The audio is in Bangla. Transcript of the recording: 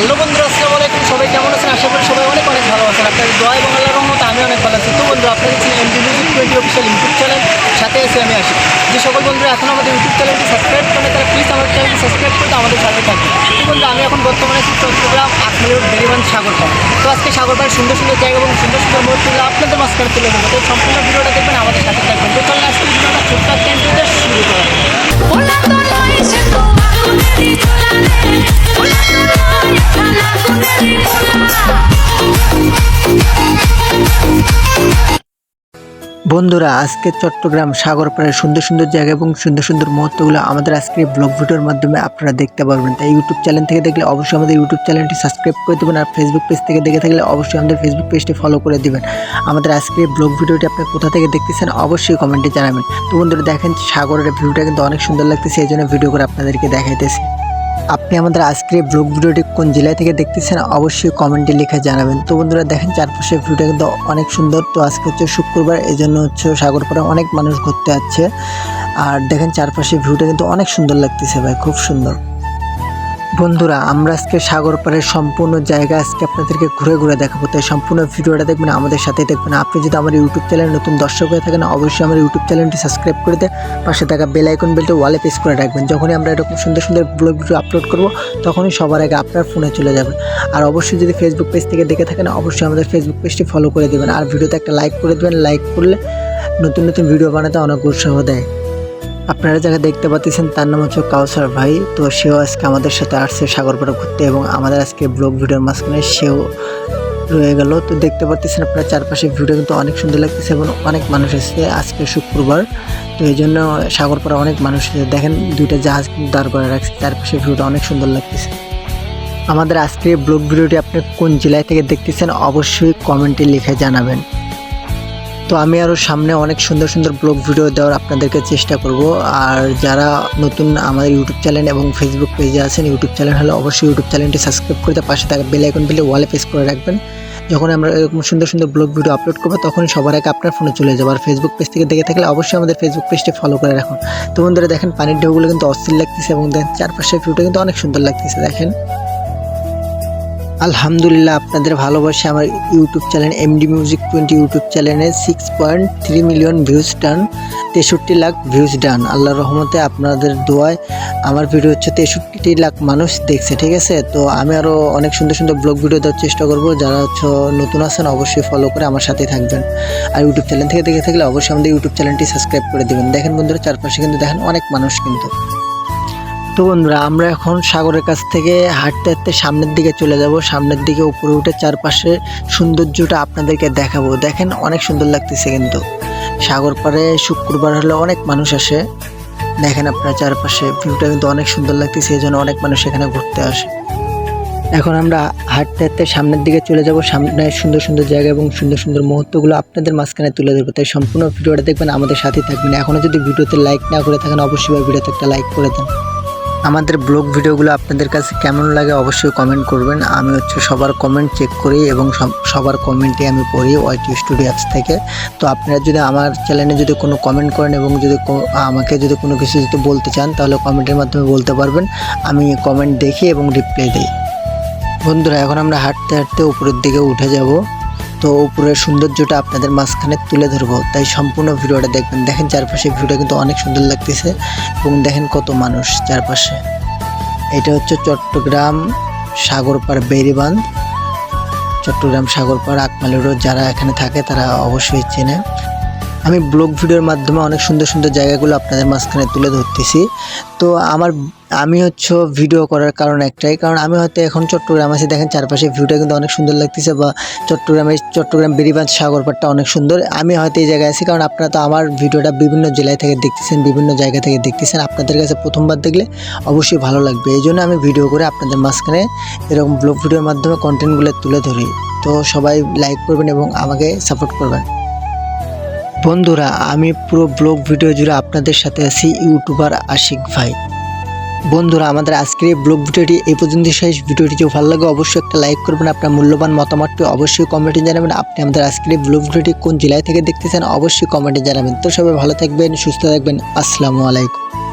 হ্যালো বন্ধুরা, আসসালামু আলাইকুম। সবাই কেমন আছেন? আশা করি সবাই অনেক অনেক ভালো আছেন। আপনাদের দোয়া এবং আল্লাহর রহমতে আমি অনেক ভালো আছি। তো বন্ধুরা আপনাদের ছিলেন MD music twenty official YouTube channel. সাথে এসে আমি আসি। যে সকল বন্ধুরা এখন আমাদের ইউটিউব চ্যানেলটি সাবস্ক্রাইব করে তারা প্লিজ আমার চ্যানেলটি সাবস্ক্রাইব করে আমাদের সাথে থাকবে। তো বন্ধুরা, আমি এখন বর্তমানে আছি চট্টগ্রাম আকমিরুর বেরিবান সাগরপাড় তো আজকে সাগরপাড়ের সুন্দর সুন্দর জায়গা এবং সুন্দর সুন্দর মুহূর্তগুলো আপনাদের মাঝখানে তুলে দেবো তো সম্পূর্ণ ভিডিওটা দেখবেন, আমাদের সাথে থাকবেন। তো চলেন আজকে ভিডিওটা ছোট্ট শুরু করা বন্ধুরা, আজকে চট্টগ্রাম সাগরপাড়ের সুন্দর সুন্দর জায়গা এবং সুন্দর সুন্দর মুহূর্তগুলো আমাদের আজকের ব্লগ ভিডিওর মাধ্যমে আপনারা দেখতে পারবেন। তাই ইউটিউব চ্যানেল থেকে দেখলে অবশ্যই আমাদের ইউটিউব চ্যানেলটি সাবস্ক্রাইব করে দেবেন আর ফেসবুক পেজ থেকে দেখে থাকলে অবশ্যই আমাদের ফেসবুক পেজটি ফলো করে দিবেন। আমাদের আজকের ব্লগ ভিডিওটি আপনি কোথা থেকে দেখতেছেন অবশ্যই কমেন্টে জানাবেন। তো বন্ধুরা, দেখেন সাগরের ভিউটা কিন্তু অনেক সুন্দর লাগতেছে, এই জন্য ভিডিও করে আপনাদেরকে দেখাইতেছি। আপনি আমাদের আজকের ব্লগ ভিডিওটি কোন জেলায় থেকে দেখতেছেন, অবশ্যই কমেন্টে লিখে জানাবেন। তো বন্ধুরা, দেখেন চারপাশে ভিউটা কিন্তু অনেক সুন্দর। তো আজকে হচ্ছে শুক্রবার এই জন্য হচ্ছে সাগরপাড়া অনেক মানুষ ঘুরতে আসছে। আর দেখেন চারপাশে ভিউটা কিন্তু অনেক সুন্দর লাগতেছে ভাই, খুব সুন্দর। বন্ধুরা, আমরা আজকে সাগর পাড়ের সম্পূর্ণ জায়গা আজকে আপনাদেরকে ঘুরে ঘুরে দেখাবো। তাই সম্পূর্ণ ভিডিওটা দেখবেন, আমাদের সাথেই দেখবেন। আপনি যদি আমার ইউটিউব চ্যানেল নতুন দর্শক হয়ে থাকেন, অবশ্যই আমার ইউটিউব চ্যানেলটি সাবস্ক্রাইব করে দিয়ে পাশে থাকা বেল আইকন বেলটা ওয়ালে প্রেস করে রাখবেন। যখনই আমরা এরকম সুন্দর সুন্দর ব্লগ ভিডিও আপলোড করব, তখনই সবার আগে আপনার ফোনে চলে যাবে। আর অবশ্যই যদি ফেসবুক পেজ থেকে দেখে থাকেন, অবশ্যই আমাদের ফেসবুক পেজটি ফলো করে দেবেন। আর ভিডিওতে একটা লাইক করে দেবেন। লাইক করলে নতুন নতুন ভিডিও বানাতে অনেক উৎসাহ দেয়। আপনারা যাকে দেখতে পাচ্ছেন, তার নাম হচ্ছে কাউসার ভাই। তো সেও আজকে আমাদের সাথে আসছে সাগরপাড়া ঘুরতে এবং আমাদের আজকে ব্লগ ভিডিওর মাঝখানে সেও রয়ে গেল। তো দেখতে পাচ্ছেন আপনার চারপাশে ভিডিও কিন্তু অনেক সুন্দর লাগতেছে এবং অনেক মানুষ এসেছে আজকে শুক্রবার। তো এই জন্য সাগরপাড়া অনেক মানুষ এসেছে। দেখেন, দুইটা জাহাজ কিন্তু দাঁড় করে রাখছে, চারপাশে ভিডিওটা অনেক সুন্দর লাগতেছে। আমাদের আজকের ব্লগ ভিডিওটি আপনি কোন জেলায় থেকে দেখতেছেন, অবশ্যই কমেন্টে লিখে জানাবেন। তো আমি আরও সামনে অনেক সুন্দর সুন্দর ব্লগ ভিডিও দেওয়ার আপনাদেরকে চেষ্টা করব। আর যারা নতুন আমাদের ইউটিউব চ্যানেল এবং ফেসবুক পেজে আছেন ইউটিউব চ্যানেল হলে অবশ্যই ইউটিউব চ্যানেলটি সাবস্ক্রাইব করে তার পাশে থাকা বেল আইকন বেলে ওয়ালে প্রেস করে রাখবেন। যখন আমরা এরকম সুন্দর সুন্দর ব্লগ ভিডিও আপলোড করব, তখনই সবার আগে আপনার ফোনে চলে যাব। আর ফেসবুক পেজ থেকে দেখে থাকলে অবশ্যই আমাদের ফেসবুক পেজটি ফলো করে রাখুন। তো বন্ধুরা, দেখেন পানির ঢেউগুলো কিন্তু অস্থির লাগতেছে এবং দেখেন চারপাশের ভিউটা কিন্তু অনেক সুন্দর লাগতেছে, দেখেন। আলহামদুলিল্লাহ, আপনাদের ভালোবাসে আমার YouTube channel MD music twenty YouTube চ্যানেলে six point three million views done তেষট্টি লাখ ভিউজ ডান আল্লাহ রহমতে আপনাদের দোয়ায় আমার ভিডিও হচ্ছে তেষট্টি লাখ মানুষ দেখছে, ঠিক আছে? তো আমি আরও অনেক সুন্দর সুন্দর ব্লগ ভিডিও দেওয়ার চেষ্টা করব। যারা হচ্ছে নতুন আছেন, অবশ্যই ফলো করে আমার সাথেই থাকবেন। আর ইউটিউব চ্যানেল থেকে দেখে থাকলে অবশ্যই আমাদের ইউটিউব চ্যানেলটি সাবস্ক্রাইব করে দেবেন। দেখেন বন্ধুরা, চারপাশে কিন্তু দেখেন অনেক মানুষ কিন্তু। তো বন্ধুরা, আমরা এখন সাগরের কাছ থেকে হাঁটতে হাঁটতে সামনের দিকে চলে যাব। সামনের দিকে উপরে উঠে চারপাশে সৌন্দর্যটা আপনাদেরকে দেখাবো। দেখেন, অনেক সুন্দর লাগতেছে কিন্তু। সাগর পাড়ে শুক্রবার হলে অনেক মানুষ আসে। দেখেন আপনার চারপাশে ভিউটা কিন্তু অনেক সুন্দর লাগতেছে, এই জন্য অনেক মানুষ এখানে ঘুরতে আসে। এখন আমরা হাঁটতে হাঁটতে সামনের দিকে চলে যাব। সামনে সুন্দর সুন্দর জায়গা এবং সুন্দর সুন্দর মুহূর্তগুলো আপনাদের মাঝখানে তুলে ধরবো। তাই সম্পূর্ণ ভিডিওটা দেখবেন, আমাদের সাথেই থাকবেন। এখনও যদি ভিডিওতে লাইক না করে থাকেন, অবশ্যই ভিডিওতে একটা লাইক করে দেন। আমাদের ব্লগ ভিডিওগুলো আপনাদের কাছে কেমন লাগে অবশ্যই কমেন্ট করবেন। আমি হচ্ছে সবার কমেন্ট চেক করি এবং সব- সবার কমেন্টে আমি পড়ি ওয়াইটি স্টুডিও অ্যাপস থেকে। তো আপনারা যদি আমার চ্যানেলে যদি কোনো কমেন্ট করেন এবং যদি আমাকে যদি কোনো কিছু যদি বলতে চান, তাহলে কমেন্টের মাধ্যমে বলতে পারবেন। আমি কমেন্ট দেখি এবং রিপ্লাই দিই। বন্ধুরা, এখন আমরা হাঁটতে হাঁটতে উপরের দিকে উঠে যাব। তো উপরের সৌন্দর্যটা আপনাদের মাঝখানে তুলে ধরবো। তাই সম্পূর্ণ ভিডিওটা দেখবেন। দেখেন চারপাশে ভিডিওটা কিন্তু অনেক সুন্দর লাগতেছে এবং দেখেন কত মানুষ চারপাশে। এটা হচ্ছে চট্টগ্রাম সাগরপাড় বেরিবাঁধ। চট্টগ্রাম সাগরপাড় আকমালি রোড যারা এখানে থাকে তারা অবশ্যই চেনে। আমি ব্লগ ভিডিওর মাধ্যমে অনেক সুন্দর সুন্দর জায়গাগুলো আপনাদের মাঝখানে তুলে ধরতেছি। তো আমার, আমি হচ্ছে ভিডিও করার কারণ একটাই, কারণ আমি হয়তো এখন চট্টগ্রাম আছি, দেখেন চারপাশে ভিউটা কিন্তু অনেক সুন্দর লাগতেছে বা চট্টগ্রামের চট্টগ্রাম বেরিবাঁধ সাগরপাড়টা অনেক সুন্দর। আমি হয়তো এই জায়গায় আছি, কারণ আপনারা তো আমার ভিডিওটা বিভিন্ন জেলায় থেকে দেখতেছেন, বিভিন্ন জায়গা থেকে দেখতেছেন। আপনাদের কাছে প্রথমবার দেখলে অবশ্যই ভালো লাগবে। এই জন্য আমি ভিডিও করে আপনাদের মাঝখানে এরকম ব্লগ ভিডিওর মাধ্যমে কন্টেন্টগুলো তুলে ধরি। তো সবাই লাইক করবেন এবং আমাকে সাপোর্ট করবেন। বন্ধুরা, আমি পুরো ব্লগ ভিডিও জুড়ে আপনাদের সাথে আছি ইউটিউবার আশিক ভাই। বন্ধুরা, আমাদের আজকের এই ব্লগ ভিডিওটি এই পর্যন্ত শেষ। ভিডিওটি যদি ভালো লাগে, অবশ্যই একটা লাইক করবেন। আপনার মূল্যবান মতামতটি অবশ্যই কমেন্টে জানাবেন। আপনি আমাদের আজকের এই ব্লগ ভিডিওটি কোন জেলায় থেকে দেখতেছেন, অবশ্যই কমেন্টে জানাবেন। তো সবাই ভালো থাকবেন, সুস্থ থাকবেন। আসসালামু আলাইকুম।